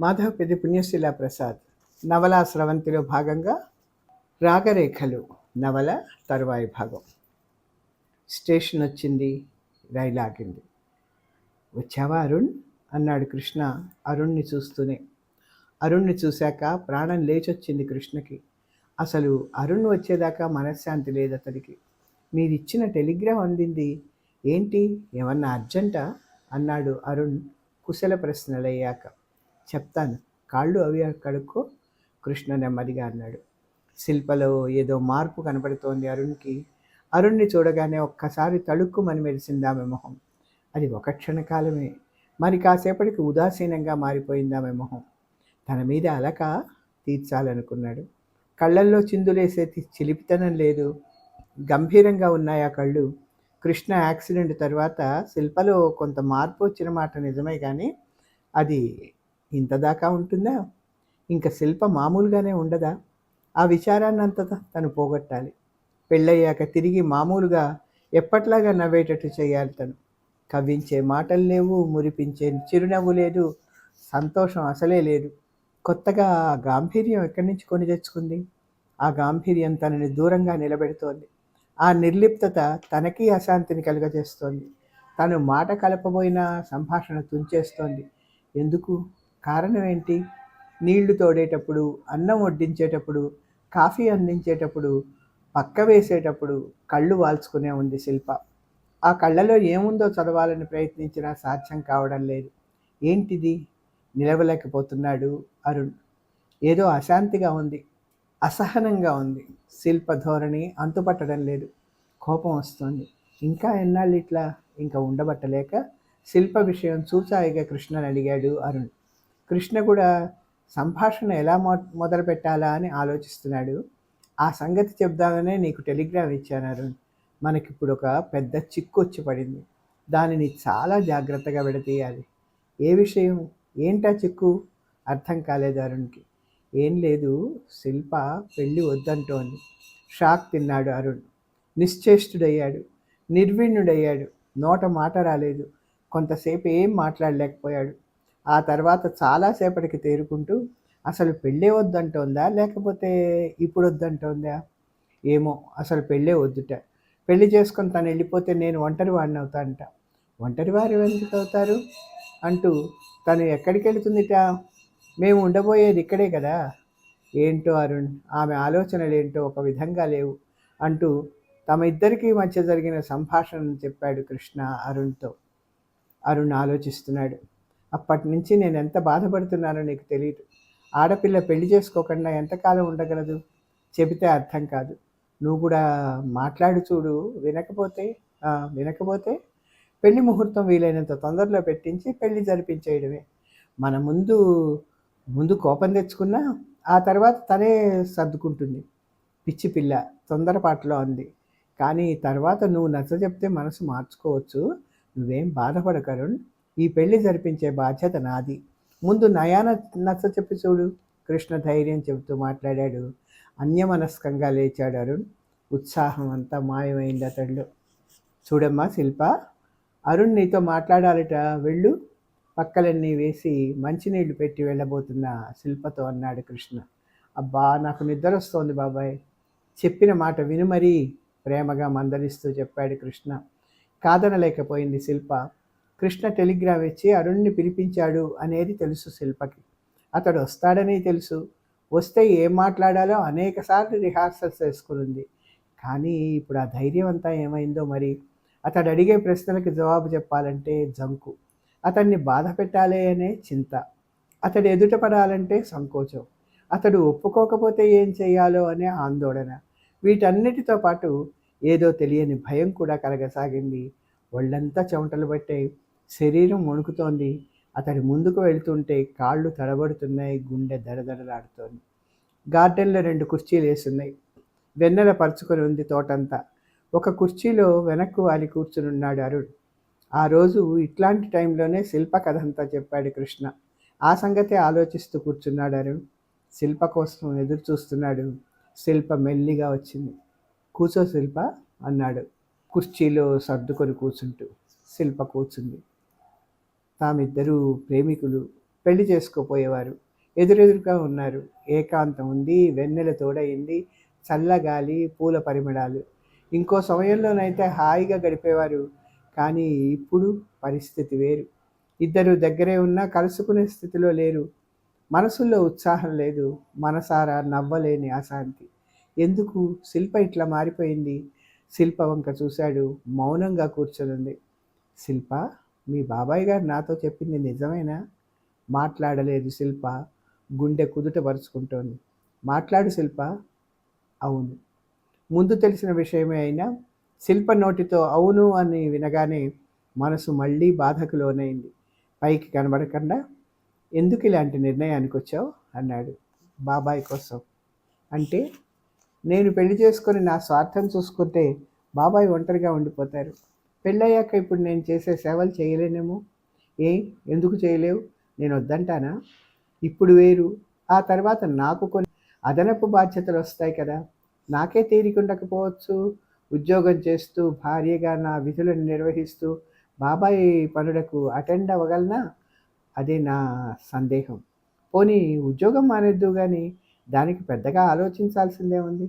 మాధవపతి పుణ్యశీల ప్రసాద్. నవలా స్రవంతిలో భాగంగా రాగరేఖలు నవల తరువాయి భాగం. స్టేషన్ వచ్చింది రైలు ఆగింది. వచ్చావా అరుణ్? అన్నాడు కృష్ణ అరుణ్ని చూస్తూనే. అరుణ్ని చూశాక ప్రాణం లేచొచ్చింది కృష్ణకి. అసలు అరుణ్ వచ్చేదాకా మనశ్శాంతి లేదు అతడికి మీరిచ్చిన టెలిగ్రామ్ అందింది. ఏంటి? ఏమన్నా అర్జెంటా? అన్నాడు అరుణ్ కుశల ప్రశ్నలయ్యాక. చెప్తాను. కాళ్ళు అవి కడుక్కో కృష్ణ నెమ్మదిగా అన్నాడు. శిల్పలో ఏదో మార్పు కనపడుతోంది అరుణ్కి. అరుణ్ని చూడగానే ఒక్కసారి తళుక్కుమని మెరిసిందామె మొహం. అది ఒక క్షణకాలమే మరి కాసేపటికి ఉదాసీనంగా మారిపోయిందామె మొహం. తన మీద అలక తీర్చాలనుకున్నాడు. కళ్ళల్లో చిందులేసే చిలిపితనం లేదు. గంభీరంగా ఉన్నాయి ఆ కళ్ళు. కృష్ణ యాక్సిడెంట్ తర్వాత శిల్పలో కొంత మార్పు వచ్చిన మాట నిజమే కానీ అది ఇంతదాకా ఉంటుందా? ఇంకా శిల్ప మామూలుగానే ఉండదా? ఆ విచారాన్ని తను పోగొట్టాలి. పెళ్ళయ్యాక తిరిగి మామూలుగా ఎప్పట్లాగా నవ్వేటట్టు చేయాలి తను. కవ్వించే మాటలు లేవు మురిపించే చిరునవ్వు లేదు సంతోషం అసలే లేదు. కొత్తగా ఆ గాంభీర్యం ఎక్కడి నుంచి కొని తెచ్చుకుంది? ఆ గాంభీర్యం తనని దూరంగా నిలబెడుతోంది. ఆ నిర్లిప్తత తనకి అశాంతిని కలుగజేస్తోంది. తను మాట కలపబోయిన సంభాషణ తుంచేస్తోంది. ఎందుకు? కారణం ఏంటి? నీళ్ళు తోడేటప్పుడు అన్నం వడ్డించేటప్పుడు కాఫీ అందించేటప్పుడు పక్క వేసేటప్పుడు కళ్ళు వాల్చుకునే ఉంది శిల్ప. ఆ కళ్ళలో ఏముందో చదవాలని ప్రయత్నించినా సాధ్యం కావడం లేదు. ఏంటిది? నిలవలేకపోతున్నాడు అరుణ్. ఏదో అశాంతిగా ఉంది. అసహనంగా ఉంది. శిల్ప ధోరణి అంతుపట్టడం లేదు. కోపం వస్తుంది. ఇంకా ఎన్నాళ్ళు ఇట్లా ఇంకా ఉండబట్టలేక? శిల్ప విషయం చూచాయిగా కృష్ణని అడిగాడు అరుణ్. కృష్ణ కూడా సంభాషణ ఎలా మొ మొదలు పెట్టాలా అని ఆలోచిస్తున్నాడు. ఆ సంగతి చెప్దామనే నీకు టెలిగ్రామ్ ఇచ్చాను అరుణ్. మనకిప్పుడు ఒక పెద్ద చిక్కు వచ్చి పడింది. దానిని చాలా జాగ్రత్తగా విడతీయాలి ఏ విషయం? ఏంటా చిక్కు? అర్థం కాలేదు అరుణ్కి. ఏం లేదు శిల్ప పెళ్ళి వద్దంటోంది. షాక్ తిన్నాడు అరుణ్. నిశ్చేష్టుడయ్యాడు. నిర్విణ్ణుడయ్యాడు. నోట మాట రాలేదు. కొంతసేపు ఏం మాట్లాడలేకపోయాడు. ఆ తర్వాత చాలాసేపటికి తేరుకుంటూ అసలు పెళ్ళే వద్దంటోందా? లేకపోతే ఇప్పుడు వద్దంటోందా ఏమో అసలు పెళ్ళే వద్దుట. పెళ్ళి చేసుకొని తను వెళ్ళిపోతే నేను ఒంటరి వాడిని అవుతానంట. ఒంటరి వారు ఎందుకు అవుతారు? అంటూ తను ఎక్కడికి వెళుతుందిట? మేము ఉండబోయేది ఇక్కడే కదా. ఏంటో అరుణ్ ఆమె ఆలోచనలు ఏంటో ఒక విధంగా లేవు. అంటూ తమ ఇద్దరికీ మధ్య జరిగిన సంభాషణను చెప్పాడు కృష్ణ అరుణ్తో. అరుణ్ ఆలోచిస్తున్నాడు. అప్పటి నుంచి నేను ఎంత బాధపడుతున్నానో నీకు తెలియదు ఆడపిల్ల పెళ్ళి చేసుకోకుండా ఎంతకాలం ఉండగలదు? చెబితే అర్థం కాదు. నువ్వు కూడా మాట్లాడు చూడు. వినకపోతే వినకపోతే పెళ్ళి ముహూర్తం వీలైనంత తొందరలో పెట్టించి పెళ్ళి జరిపించేయడమే. మన ముందు ముందు కోపం తెచ్చుకున్నా ఆ తర్వాత తనే సర్దుకుంటుంది. పిచ్చి పిల్ల తొందరపాటులో అంది. కానీ తర్వాత నువ్వు నచ్చ చెప్తే మనసు మార్చుకోవచ్చు. నువ్వేం బాధపడకరుణ్ ఈ పెళ్ళి జరిపించే బాధ్యత నాది. ముందు నయాన నచ్చ చెప్పి చూడు. కృష్ణ ధైర్యం చెబుతూ మాట్లాడాడు. అన్యమనస్కంగా లేచాడు అరుణ్. ఉత్సాహం అంతా మాయమైంది అతడిలో. చూడమ్మా శిల్ప అరుణ్ నీతో మాట్లాడాలట. వెళ్ళు. పక్కలన్నీ వేసి మంచినీళ్ళు పెట్టి వెళ్ళబోతున్న శిల్పతో అన్నాడు కృష్ణ. అబ్బా నాకు నిద్ర వస్తోంది బాబాయ్. చెప్పిన మాట విను మరీ ప్రేమగా మందలిస్తూ చెప్పాడు కృష్ణ. కాదనలేకపోయింది శిల్ప. కృష్ణ టెలిగ్రామ్ ఇచ్చి అరుణ్ని పిలిపించాడు అనేది తెలుసు శిల్పకి. అతడు వస్తాడని తెలుసు. వస్తే ఏం మాట్లాడాలో అనేకసార్లు రిహార్సల్స్ వేసుకునింది. కానీ ఇప్పుడు ఆ ధైర్యం అంతా ఏమైందో మరి? అతడు అడిగే ప్రశ్నలకు జవాబు చెప్పాలంటే జంకు. అతన్ని బాధ పెట్టాలి అనే చింత. అతడు ఎదుట పడాలంటే సంకోచం. అతడు ఒప్పుకోకపోతే ఏం చేయాలో అనే ఆందోళన. వీటన్నిటితో పాటు ఏదో తెలియని భయం కూడా కలగసాగింది. ఒళ్ళంతా చెమటలు పట్టాయి శరీరం వణుకుతోంది. అతడి ముందుకు వెళ్తుంటే కాళ్ళు తడబడుతున్నాయి గుండె దడదడలాడుతోంది. గార్డెన్లో రెండు కుర్చీలు వేసున్నాయి. వెన్నెల పరుచుకొని ఉంది తోటంతా. ఒక కుర్చీలో వెనక్కు వాలి కూర్చునున్నాడు అరుణ్. ఆ రోజు ఇట్లాంటి టైంలోనే శిల్ప కథ అంతా చెప్పాడు కృష్ణ. ఆ సంగతే ఆలోచిస్తూ కూర్చున్నాడు అరుణ్. శిల్ప కోసం ఎదురు చూస్తున్నాడు శిల్ప మెల్లిగా వచ్చింది. కూర్చో శిల్ప అన్నాడు. కుర్చీలో సర్దుకొని కూర్చుంటూ శిల్ప కూర్చుంది. తామిద్దరూ ప్రేమికులు పెళ్ళి చేసుకోపోయేవారు. ఎదురెదురుగా ఉన్నారు. ఏకాంతం ఉంది వెన్నెల తోడయింది చల్లగాలి పూల పరిమళాలు. ఇంకో సమయంలోనైతే హాయిగా గడిపేవారు. కానీ ఇప్పుడు పరిస్థితి వేరు. ఇద్దరు దగ్గరే ఉన్నా కలుసుకునే స్థితిలో లేరు. మనసుల్లో ఉత్సాహం లేదు. మనసారా నవ్వలేని అశాంతి. ఎందుకు? శిల్ప ఇట్లా మారిపోయింది. శిల్ప వంక చూశాడు మౌనంగా కూర్చొనుంది. శిల్ప మీ బాబాయ్ గారు నాతో చెప్పింది నిజమేనా? మాట్లాడలేదు శిల్ప గుండె కుదుట పరుచుకుంటోంది. మాట్లాడు శిల్ప. అవును. ముందు తెలిసిన విషయమే అయినా శిల్ప నోటితో అవును అని వినగానే మనసు మళ్ళీ బాధకు లోనైంది. పైకి కనబడకుండా ఎందుకు ఇలాంటి నిర్ణయానికి వచ్చావు అన్నాడు. బాబాయ్ కోసం. అంటే నేను పెళ్ళి చేసుకొని నా స్వార్థం చూసుకుంటే బాబాయ్ ఒంటరిగా ఉండిపోతారు. పెళ్ళయ్యాక ఇప్పుడు నేను చేసే సేవలు చేయలేనేమో? ఏ? ఎందుకు చేయలేవు? నేను వద్దంటానా? ఇప్పుడు వేరు. ఆ తర్వాత నాకు కొన్ని అదనపు బాధ్యతలు వస్తాయి కదా. నాకే తీరికుండకపోవచ్చు ఉద్యోగం చేస్తూ భార్యగా నా విధులను నిర్వహిస్తూ బాబాయ్ పనులకు అటెండ్ అవ్వగలనా? అదే నా సందేహం. పోనీ ఉద్యోగం మానేద్దు కానీ దానికి పెద్దగా ఆలోచించాల్సిందే ఉంది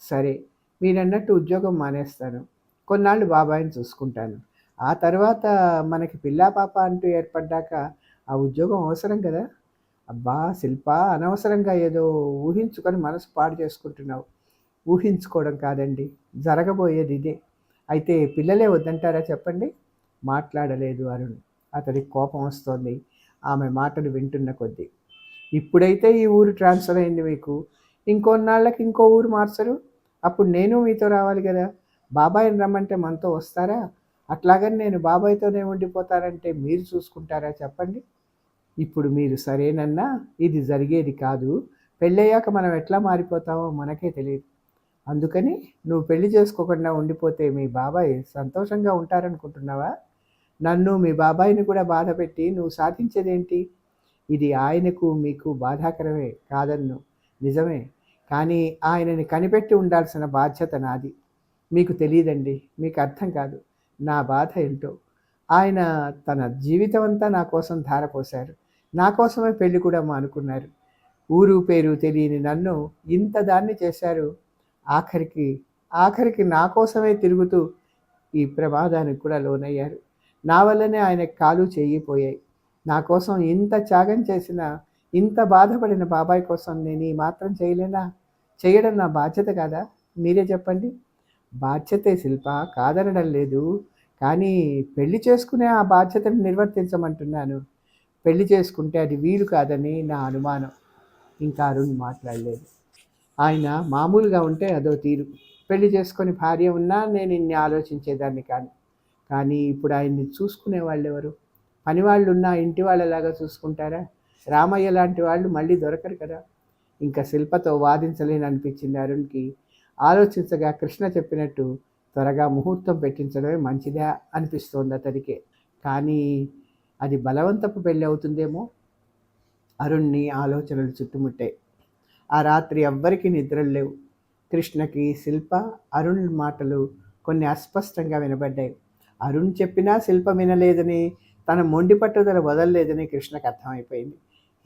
సరే మీరన్నట్టు ఉద్యోగం మానేస్తాను. కొన్నాళ్ళు బాబాయిని చూసుకుంటాను. ఆ తర్వాత మనకి పిల్లా పాప అంటూ ఏర్పడ్డాక ఆ ఉద్యోగం అవసరం కదా? అబ్బా శిల్ప అనవసరంగా ఏదో ఊహించుకొని మనసు పాడు చేసుకుంటున్నావు. ఊహించుకోవడం కాదండి జరగబోయేది ఇదే. అయితే పిల్లలే వద్దంటారా చెప్పండి? మాట్లాడలేదు అరుణ్. అతడికి కోపం వస్తోంది. ఆమె మాటలు వింటున్న కొద్దీ. ఇప్పుడైతే ఈ ఊరు ట్రాన్స్ఫర్ అయింది మీకు. ఇంకొన్నాళ్ళకి ఇంకో ఊరు మార్చరు. అప్పుడు నేను మీతో రావాలి కదా. బాబాయ్ని రమ్మంటే మనతో వస్తారా? అట్లాగని నేను బాబాయ్తోనే ఉండిపోతారంటే మీరు చూసుకుంటారా చెప్పండి. ఇప్పుడు మీరు సరేనన్నా ఇది జరిగేది కాదు. పెళ్ళయ్యాక మనం ఎట్లా మారిపోతామో మనకే తెలియదు. అందుకని నువ్వు పెళ్ళి చేసుకోకుండా ఉండిపోతే మీ బాబాయ్ సంతోషంగా ఉంటారనుకుంటున్నావా? నన్ను మీ బాబాయిని కూడా బాధపెట్టి నువ్వు సాధించేదేంటి? ఇది ఆయనకు మీకు బాధాకరమే కాదన్ను. నిజమే. కానీ ఆయనని కనిపెట్టి ఉండాల్సిన బాధ్యత నాది. మీకు తెలియదండి. మీకు అర్థం కాదు. నా బాధ ఏంటో. ఆయన తన జీవితం అంతా నా కోసం ధారపోశారు. నా కోసమే పెళ్ళి కూడా మానుకున్నారు. ఊరు పేరు తెలియని నన్ను ఇంత దాన్ని చేశారు. ఆఖరికి ఆఖరికి నా కోసమే తిరుగుతూ ఈ ప్రమాదానికి కూడా లోనయ్యారు. నా వల్లనే ఆయన కాలు చేయిపోయాయి. నా కోసం ఇంత త్యాగం చేసిన ఇంత బాధపడిన బాబాయ్ కోసం నేను ఈ మాత్రం చేయలేనా? చేయడం నా బాధ్యత కాదా? మీరే చెప్పండి. బాధ్యతే శిల్ప కాదనడం లేదు. కానీ పెళ్ళి చేసుకునే ఆ బాధ్యతను నిర్వర్తించమంటున్నాను. పెళ్ళి చేసుకుంటే అది వీలు కాదని నా అనుమానం. ఇంకా అరుణ్ మాట్లాడలేదు. ఆయన మామూలుగా ఉంటే అదో తీరు. పెళ్ళి చేసుకొని భార్య ఉన్నా నేను ఇన్ని ఆలోచించేదాన్ని కాను. కానీ ఇప్పుడు ఆయన్ని చూసుకునే వాళ్ళు ఎవరు పని వాళ్ళు ఉన్నా ఇంటి వాళ్ళలాగా చూసుకుంటారా? రామయ్య లాంటి వాళ్ళు మళ్ళీ దొరకరు కదా. ఇంకా శిల్పతో వాదించలేని అనిపించింది అరుణ్కి. ఆలోచించగా కృష్ణ చెప్పినట్టు త్వరగా ముహూర్తం పెట్టించడమే మంచిదా అనిపిస్తోంది అతడికే. కానీ అది బలవంతపు పెళ్ళి అవుతుందేమో? అరుణ్ణి ఆలోచనలు చుట్టుముట్టాయి. ఆ రాత్రి ఎవ్వరికీ నిద్రలు లేవు. కృష్ణకి శిల్ప అరుణ్ మాటలు కొన్ని అస్పష్టంగా వినబడ్డాయి. అరుణ్ చెప్పినా శిల్ప వినలేదని తన మొండి పట్టుదల వదలలేదని కృష్ణకు అర్థమైపోయింది.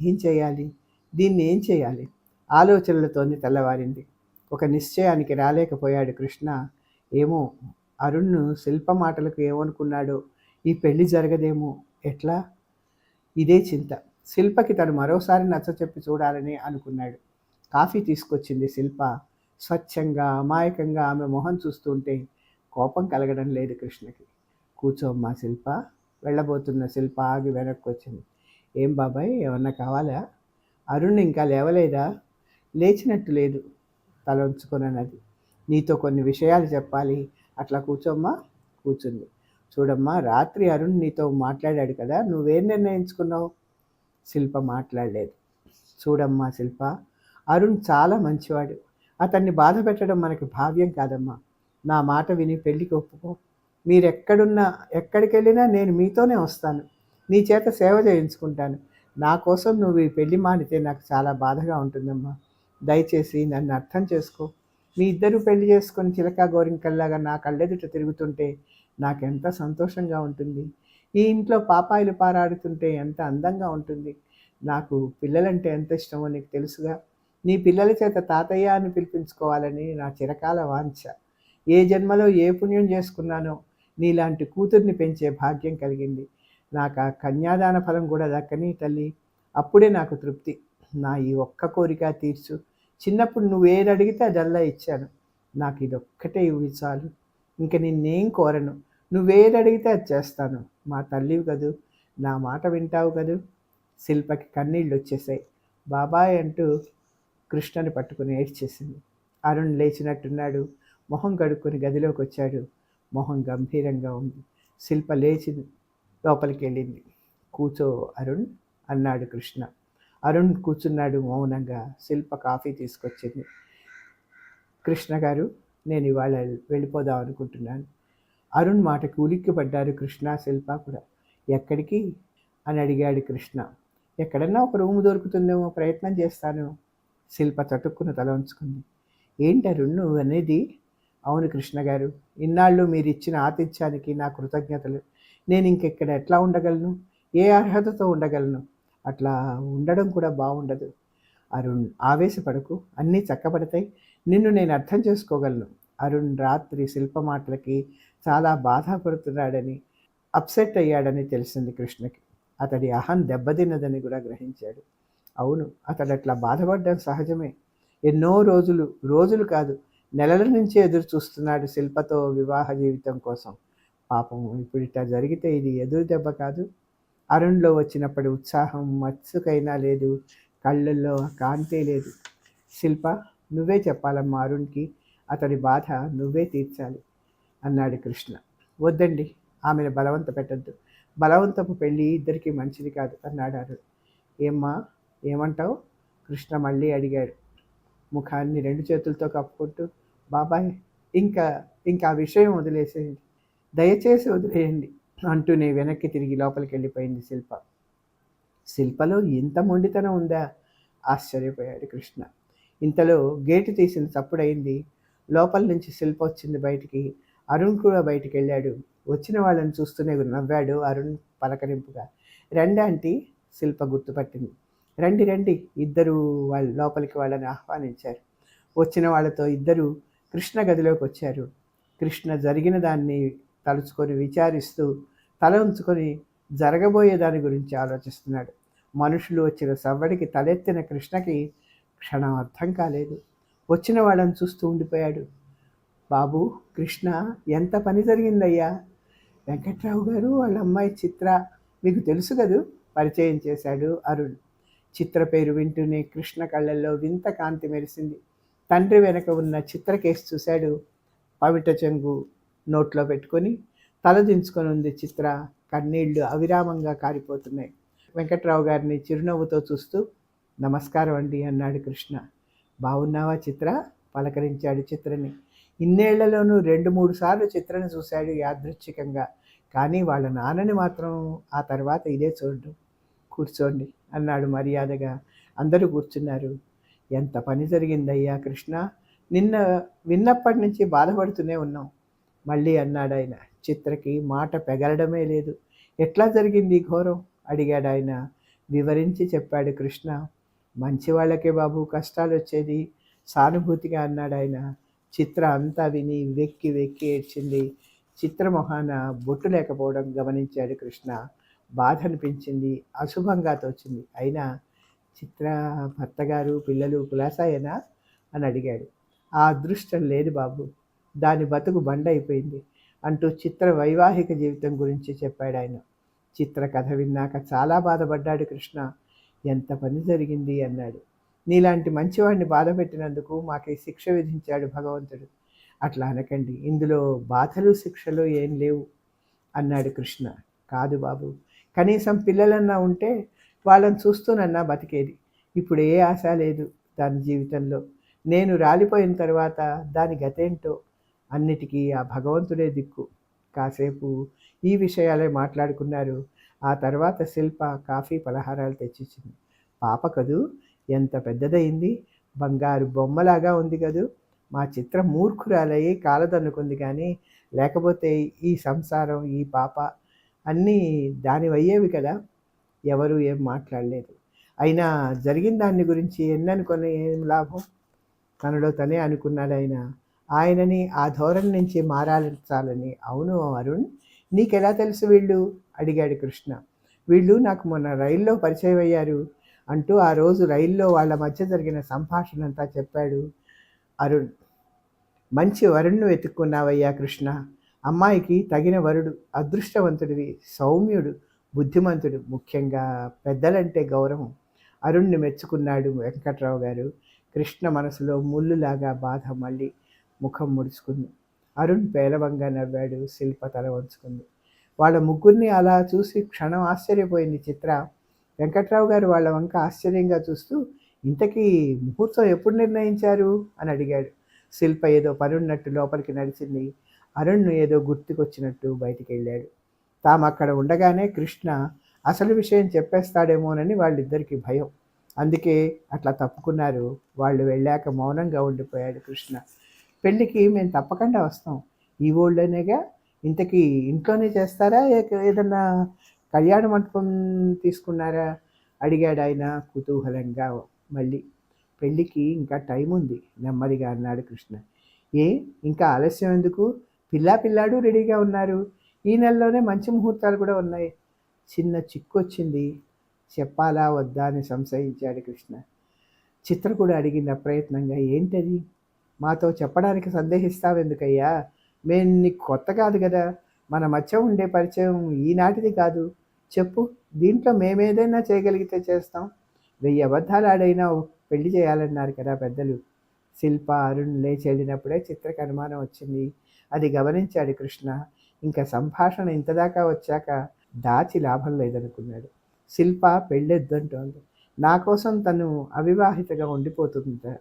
ఏం చేయాలి? దీన్ని ఏం చేయాలి? ఆలోచనలతోనే తెల్లవారింది. ఒక నిశ్చయానికి రాలేకపోయాడు కృష్ణ. ఏమో అరుణ్ను శిల్ప మాటలకు ఏమనుకున్నాడో? ఈ పెళ్ళి జరగదేమో? ఎట్లా? ఇదే చింత. శిల్పకి తను మరోసారి నచ్చ చెప్పి చూడాలని అనుకున్నాడు. కాఫీ తీసుకొచ్చింది శిల్ప. స్వచ్ఛంగా అమాయకంగా ఆమె మొహం చూస్తుంటే కోపం కలగడం లేదు కృష్ణకి. కూర్చోమ్మా శిల్ప. వెళ్ళబోతున్న శిల్ప ఆగి వెనక్కి వచ్చింది ఏం బాబాయ్ ఏమన్నా కావాలా? అరుణ్ ఇంకా లేవలేదా? లేచినట్టు లేదు తల ఉంచుకున్నది నీతో కొన్ని విషయాలు చెప్పాలి. అట్లా కూర్చోమ్మా కూర్చుంది. చూడమ్మా రాత్రి అరుణ్ నీతో మాట్లాడాడు కదా నువ్వేం నిర్ణయించుకున్నావు? శిల్ప మాట్లాడలేదు. చూడమ్మా శిల్ప అరుణ్ చాలా మంచివాడు. అతన్ని బాధ పెట్టడం మనకి భావ్యం కాదమ్మా. నా మాట విని పెళ్ళికి ఒప్పుకో. మీరు ఎక్కడున్నా ఎక్కడికి వెళ్ళినా నేను మీతోనే వస్తాను. నీ చేత సేవ చేయించుకుంటాను. నా కోసం నువ్వు ఈ పెళ్ళి మానితే నాకు చాలా బాధగా ఉంటుందమ్మా. దయచేసి నన్ను అర్థం చేసుకో. మీ ఇద్దరు పెళ్ళి చేసుకొని చిలక గోరింకల్లాగా నా కళ్ళెదుట తిరుగుతుంటే నాకెంత సంతోషంగా ఉంటుంది. ఈ ఇంట్లో పాపాయిలు పారాడుతుంటే ఎంత అందంగా ఉంటుంది. నాకు పిల్లలంటే ఎంత ఇష్టమో నీకు తెలుసుగా. నీ పిల్లల చేత తాతయ్య అని పిలిపించుకోవాలని నా చిరకాల వాంఛ. ఏ జన్మలో ఏ పుణ్యం చేసుకున్నానో నీలాంటి కూతుర్ని పెంచే భాగ్యం కలిగింది. నాకు ఆ కన్యాదాన ఫలం కూడా దక్కని తల్లి. అప్పుడే నాకు తృప్తి. నా ఈ ఒక్క కోరిక తీర్చు. చిన్నప్పుడు నువ్వేది అడిగితే అదల్లా ఇచ్చాను. నాకు ఇది ఒక్కటే ఇవి చాలు. ఇంక నిన్నేం కోరను? నువ్వేది అడిగితే అది చేస్తాను. మా తల్లివి కదూ? నా మాట వింటావు కదూ? శిల్పకి కన్నీళ్ళు వచ్చేసాయి బాబాయ్ అంటూ కృష్ణని పట్టుకుని ఏడ్చేసింది. అరుణ్ లేచినట్టున్నాడు. మొహం కడుక్కొని గదిలోకి వచ్చాడు మొహం గంభీరంగా ఉంది. శిల్ప లేచి లోపలికి వెళ్ళింది. కూర్చో అరుణ్ అన్నాడు కృష్ణ. అరుణ్ కూర్చున్నాడు మౌనంగా. శిల్ప కాఫీ తీసుకొచ్చింది. కృష్ణ గారు నేను ఇవాళ వెళ్ళిపోదాం అనుకుంటున్నాను. అరుణ్ మాటకు ఉలిక్కి పడ్డారు కృష్ణ శిల్ప కూడా. ఎక్కడికి? అని అడిగాడు కృష్ణ. ఎక్కడన్నా ఒక రూమ్ దొరుకుతుందేమో ప్రయత్నం చేస్తాను. శిల్ప చటుక్కున తల ఉంచుకుంది ఏంటి అరుణ్ నువ్వు అనేది అవును కృష్ణ గారు ఇన్నాళ్ళు మీరు ఇచ్చిన ఆతిథ్యానికి నా కృతజ్ఞతలు. నేను ఇంకెక్కడ ఎట్లా ఉండగలను? ఏ అర్హతతో ఉండగలను? అట్లా ఉండడం కూడా బాగుండదు అరుణ్ ఆవేశపడకు. అన్నీ చక్కబడతాయి. నిన్ను నేను అర్థం చేసుకోగలను. అరుణ్ రాత్రి శిల్ప మాటలకి చాలా బాధపడుతున్నాడని అప్సెట్ అయ్యాడని తెలిసింది కృష్ణకి. అతడి అహం దెబ్బతిన్నదని కూడా గ్రహించాడు. అవును అతడు అట్లా బాధపడడం సహజమే. ఎన్నో రోజులు రోజులు కాదు నెలల నుంచి ఎదురు చూస్తున్నాడు శిల్పతో వివాహ జీవితం కోసం. పాపం ఇప్పుడు ఇట్లా జరిగితే ఇది ఎదురు దెబ్బ కాదు. అరుణ్లో వచ్చినప్పటి ఉత్సాహం మత్సుకైనా లేదు. కళ్ళల్లో కాంతే లేదు. శిల్ప నువ్వే చెప్పాలమ్మా అరుణ్కి. అతడి బాధ నువ్వే తీర్చాలి అన్నాడు కృష్ణ. వద్దండి ఆమెను బలవంత పెట్టద్దు. బలవంతపు పెళ్ళి ఇద్దరికీ మంచిది కాదు అన్నాడు అరుణ్. ఏమ్మా ఏమంటావు? కృష్ణ మళ్ళీ అడిగాడు. ముఖాన్ని రెండు చేతులతో కప్పుకుంటూ బాబాయ్ ఇంకా ఇంకా విషయం వదిలేసేయండి. దయచేసి వదిలేయండి అంటూనే వెనక్కి తిరిగి లోపలికి వెళ్ళిపోయింది శిల్ప. శిల్పలో ఇంత మొండితనం ఉందా? ఆశ్చర్యపోయాడు కృష్ణ. ఇంతలో గేటు తీసిన చప్పుడైంది లోపల నుంచి శిల్ప వచ్చింది బయటికి. అరుణ్ కూడా బయటికి వెళ్ళాడు. వచ్చిన వాళ్ళని చూస్తూనే నవ్వాడు అరుణ్ పలకరింపుగా. రండి శిల్ప గుర్తుపట్టింది. రండి రండి. ఇద్దరు వాళ్ళ లోపలికి వాళ్ళని ఆహ్వానించారు. వచ్చిన వాళ్ళతో ఇద్దరు కృష్ణ గదిలోకి వచ్చారు. కృష్ణ జరిగిన దాన్ని తలుచుకొని విచారిస్తూ తల ఉంచుకొని జరగబోయే దాని గురించి ఆలోచిస్తున్నాడు. మనుషులు వచ్చిన సవ్వడికి తలెత్తిన కృష్ణకి క్షణం అర్థం కాలేదు. వచ్చిన వాళ్ళని చూస్తూ ఉండిపోయాడు. బాబు కృష్ణ ఎంత పని జరిగిందయ్యా? వెంకట్రావు గారు వాళ్ళ అమ్మాయి చిత్ర మీకు తెలుసు కదూ? పరిచయం చేశాడు అరుణ్. చిత్ర పేరు వింటూనే కృష్ణ కళ్ళల్లో వింత కాంతి మెరిసింది. తండ్రి వెనక ఉన్న చిత్రకేసి చూశాడు. పవిట చెంగు నోట్లో పెట్టుకొని తల దించుకొని ఉంది చిత్ర. కన్నీళ్ళు అవిరామంగా కారిపోతున్నాయి. వెంకట్రావు గారిని చిరునవ్వుతో చూస్తూ నమస్కారం అండి అన్నాడు కృష్ణ. బాగున్నావా చిత్ర? పలకరించాడు చిత్రని. ఇన్నేళ్ళలోనూ రెండు మూడు సార్లు చిత్రని చూశాడు యాదృచ్ఛికంగా. కానీ వాళ్ళ నాన్నని మాత్రం ఆ తర్వాత ఇదే చూడడం. కూర్చోండి. అన్నాడు మర్యాదగా. అందరూ కూర్చున్నారు. ఎంత పని జరిగిందయ్యా కృష్ణ? నిన్న విన్నప్పటి నుంచి బాధపడుతూనే ఉన్నాం. మళ్ళీ అన్నాడు ఆయన. చిత్రకి మాట పెగలడమే లేదు. ఎట్లా జరిగింది ఈ ఘోరం? అడిగాడు ఆయన. వివరించి చెప్పాడు కృష్ణ. మంచి వాళ్ళకే బాబు కష్టాలు వచ్చేది సానుభూతిగా అన్నాడు ఆయన. చిత్ర అంతా విని వెక్కి వెక్కి ఏడ్చింది. చిత్రమొహాన బొట్టు లేకపోవడం గమనించాడు కృష్ణ. బాధ అనిపించింది అశుభంగా తోచింది. అయినా చిత్ర భర్త గారు పిల్లలు కులాసాయేనా? అని అడిగాడు. ఆ అదృష్టం లేదు బాబు దాని బతుకు బండ అయిపోయింది అంటూ చిత్ర వైవాహిక జీవితం గురించి చెప్పాడు ఆయన. చిత్ర కథ విన్నాక చాలా బాధపడ్డాడు కృష్ణ. ఎంత పని జరిగింది అన్నాడు. నీలాంటి మంచివాడిని బాధ పెట్టినందుకు మాకు శిక్ష విధించాడు భగవంతుడు. అట్లా అనకండి ఇందులో బాధలు శిక్షలు ఏం లేవు అన్నాడు కృష్ణ. కాదు బాబు కనీసం పిల్లలన్నా ఉంటే వాళ్ళని చూస్తూనన్నా బతికేది. ఇప్పుడు ఏ ఆశ లేదు దాని జీవితంలో. నేను రాలిపోయిన తర్వాత దాని గతేంటో అన్నిటికీ ఆ భగవంతుడే దిక్కు. కాసేపు ఈ విషయాలే మాట్లాడుకున్నారు. ఆ తర్వాత శిల్ప కాఫీ పలహారాలు తెచ్చిచ్చింది. పాప కదూ ఎంత పెద్దదయింది. బంగారు బొమ్మలాగా ఉంది కదూ. మా చిత్రం మూర్ఖురాలయ్యి కాలదన్నుకుంది కానీ లేకపోతే ఈ సంసారం ఈ పాప అన్నీ దానివయ్యేవి కదా. ఎవరు ఏం మాట్లాడలేదు. అయినా జరిగిన దాన్ని గురించి ఎన్ననుకొని ఏం లాభం? తనలో తనే అనుకున్నాడు ఆయన. ఆయనని ఆ ధోరణి నుంచి మారాలని అవును అరుణ్ నీకెలా తెలుసు వీళ్ళు? అడిగాడు కృష్ణ. వీళ్ళు నాకు మొన్న రైల్లో పరిచయం అయ్యారు అంటూ ఆ రోజు రైల్లో వాళ్ళ మధ్య జరిగిన సంభాషణ అంతా చెప్పాడు అరుణ్. మంచి వరుణ్ను వెతుక్కున్నావయ్యా కృష్ణ. అమ్మాయికి తగిన వరుడు అదృష్టవంతుడివి సౌమ్యుడు బుద్ధిమంతుడు ముఖ్యంగా పెద్దలంటే గౌరవం. అరుణ్ని మెచ్చుకున్నాడు వెంకట్రావు గారు. కృష్ణ మనసులో ముళ్ళులాగా బాధ మళ్ళీ ముఖం ముడుచుకుంది. అరుణ్ పేలవంగా నవ్వాడు శిల్ప తల వంచుకుంది. వాళ్ళ ముగ్గురిని అలా చూసి క్షణం ఆశ్చర్యపోయింది చిత్ర. వెంకట్రావు గారు వాళ్ళ వంక ఆశ్చర్యంగా చూస్తూ ఇంతకీ ముహూర్తం ఎప్పుడు నిర్ణయించారు? అని అడిగాడు. శిల్ప ఏదో పనున్నట్టు లోపలికి నడిచింది. అరుణ్ను ఏదో గుర్తుకొచ్చినట్టు బయటికి వెళ్ళాడు తాము అక్కడ ఉండగానే కృష్ణ అసలు విషయం చెప్పేస్తాడేమోనని వాళ్ళిద్దరికీ భయం. అందుకే అట్లా తప్పుకున్నారు. వాళ్ళు వెళ్ళాక మౌనంగా ఉండిపోయాడు కృష్ణ. పెళ్ళికి మేము తప్పకుండా వస్తాం. ఈ ఊళ్ళోనేగా? ఇంతకీ ఇంట్లోనే చేస్తారా? ఏదన్నా కళ్యాణ మంటపం తీసుకున్నారా? అడిగాడు ఆయన కుతూహలంగా మళ్ళీ. పెళ్ళికి ఇంకా టైం ఉంది నెమ్మదిగా అన్నాడు కృష్ణ. ఏ? ఇంకా ఆలస్యం ఎందుకు? పిల్లా పిల్లాడు రెడీగా ఉన్నారు. ఈ నెలలోనే మంచి ముహూర్తాలు కూడా ఉన్నాయి. చిన్న చిక్కు వచ్చింది చెప్పాలా వద్దా అని సంశయించాడు కృష్ణ. చిత్ర కూడా అడిగింది అప్రయత్నంగా ఏంటది? మాతో చెప్పడానికి సందేహిస్తావెందుకయ్యా? మేము నీకు కొత్త కాదు కదా. మన మధ్య ఉండే పరిచయం ఈనాటిది కాదు. చెప్పు దీంట్లో మేమేదైనా చేయగలిగితే చేస్తాం. వెయ్యి అబద్ధాలు ఆడైనా పెళ్ళి చేయాలన్నారు కదా పెద్దలు. శిల్ప అరుణ్ లేచి వెళ్ళినప్పుడే చిత్రకు అనుమానం వచ్చింది. అది గమనించాడు కృష్ణ. ఇంకా సంభాషణ ఇంతదాకా వచ్చాక దాచి లాభం లేదనుకున్నాడు. శిల్ప పెళ్ళొద్దంటోంది. నా కోసం తను అవివాహితగా ఉండిపోతుందట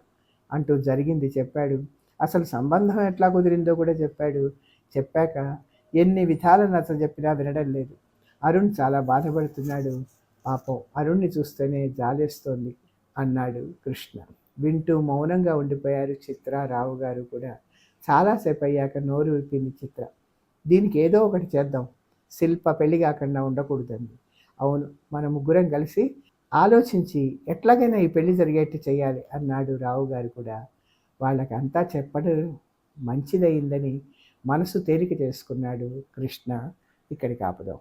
అంటూ జరిగింది చెప్పాడు. అసలు సంబంధం ఎట్లా కుదిరిందో కూడా చెప్పాడు. చెప్పాక ఎన్ని విధాల నచ్చ చెప్పినా వినడం లేదు. అరుణ్ చాలా బాధపడుతున్నాడు. పాపం అరుణ్ని చూస్తేనే జాలేస్తోంది అన్నాడు కృష్ణ. వింటూ మౌనంగా ఉండిపోయారు చిత్ర రావు గారు కూడా. చాలాసేపు అయ్యాక నోరు విప్పింది చిత్ర. దీనికి ఏదో ఒకటి చేద్దాం. శిల్ప పెళ్ళి కాకుండా ఉండకూడదండి అవును మన ముగ్గురం కలిసి ఆలోచించి ఎట్లాగైనా ఈ పెళ్ళి జరిగేట్టు చేయాలి అన్నాడు రావు గారు కూడా. వాళ్ళకంతా చెప్పడం మంచిదయిందని మనసు తేలిక చేసుకున్నాడు కృష్ణ. ఇక్కడికి ఆపుదాం.